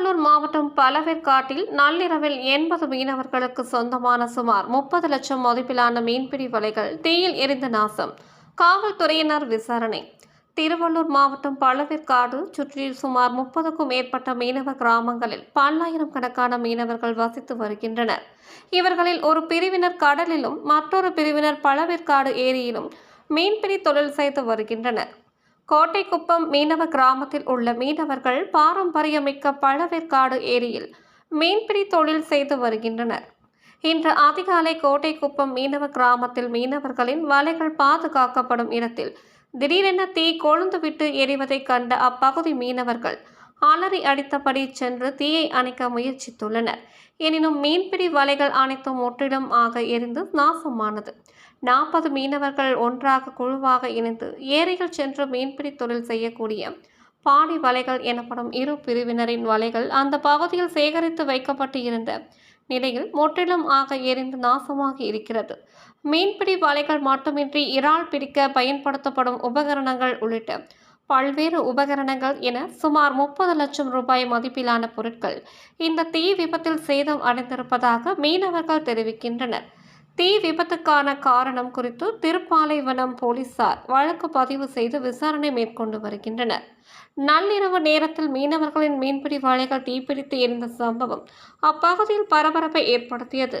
திருவள்ளூர் மாவட்டம் பலவேற்காட்டில் நள்ளிரவில் எண்பது மீனவர்களுக்கு சொந்தமான சுமார் முப்பது லட்சம் மதிப்பிலான மீன்பிடி வலைகள் தீயில் எரிந்த நாசம். காவல்துறையினர் விசாரணை. திருவள்ளூர் மாவட்டம் பழவேற்காடு சுற்றி சுமார் முப்பதுக்கும் மேற்பட்ட மீனவ கிராமங்களில் பல்லாயிரம் கணக்கான மீனவர்கள் வசித்து வருகின்றனர். இவர்களில் ஒரு பிரிவினர் கடலிலும் மற்றொரு பிரிவினர் பழவேற்காடு ஏரியிலும் மீன்பிடி தொழில் செய்து வருகின்றனர். கோட்டைக்குப்பம் மீனவ கிராமத்தில் உள்ள மீனவர்கள் பாரம்பரியமிக்க பழவேற்காடு ஏரியில் மீன்பிடி தொழில் செய்து வருகின்றனர். இன்று அதிகாலை கோட்டைக்குப்பம் மீனவ கிராமத்தில் மீனவர்களின் வலைகள் பாதுகாக்கப்படும் இடத்தில் திடீரென தீ கொழுந்துவிட்டு எரிவதைக் கண்ட அப்பகுதி மீனவர்கள் அலறி அடித்தபடி சென்று தீயை அணைக்க முயற்சித்துள்ளனர். எனினும் மீன்பிடி வலைகள் அனைத்தும் முற்றிலும் ஆக எரிந்து நாசமானது. நாற்பது மீனவர்கள் ஒன்றாக குழுவாக இணைந்து ஏரியில் சென்று மீன்பிடி தொழில் செய்யக்கூடிய பாடி வலைகள் எனப்படும் இரு பிரிவினரின் வலைகள் அந்த பகுதியில் சேகரித்து வைக்கப்பட்டு இருந்த நிலையில் முற்றிலும் ஆக எரிந்து நாசமாக இருக்கிறது. மீன்பிடி வலைகள் மட்டுமின்றி இறால் பிடிக்க பயன்படுத்தப்படும் உபகரணங்கள் உள்ளிட்ட பல்வேறு உபகரணங்கள் என சுமார் முப்பது லட்சம் ரூபாய் மதிப்பிலான பொருட்கள் இந்த தீ விபத்தில் சேதம் அடைந்திருப்பதாக மீனவர்கள் தெரிவிக்கின்றனர். தீ விபத்துக்கான காரணம் குறித்து திருப்பாலைவனம் போலீசார் வழக்கு பதிவு செய்து விசாரணை மேற்கொண்டு வருகின்றனர். நள்ளிரவு நேரத்தில் மீனவர்களின் மீன்பிடி வாழைகள் தீப்பிடித்து எரிந்த சம்பவம் அப்பகுதியில் பரபரப்பை ஏற்படுத்தியது.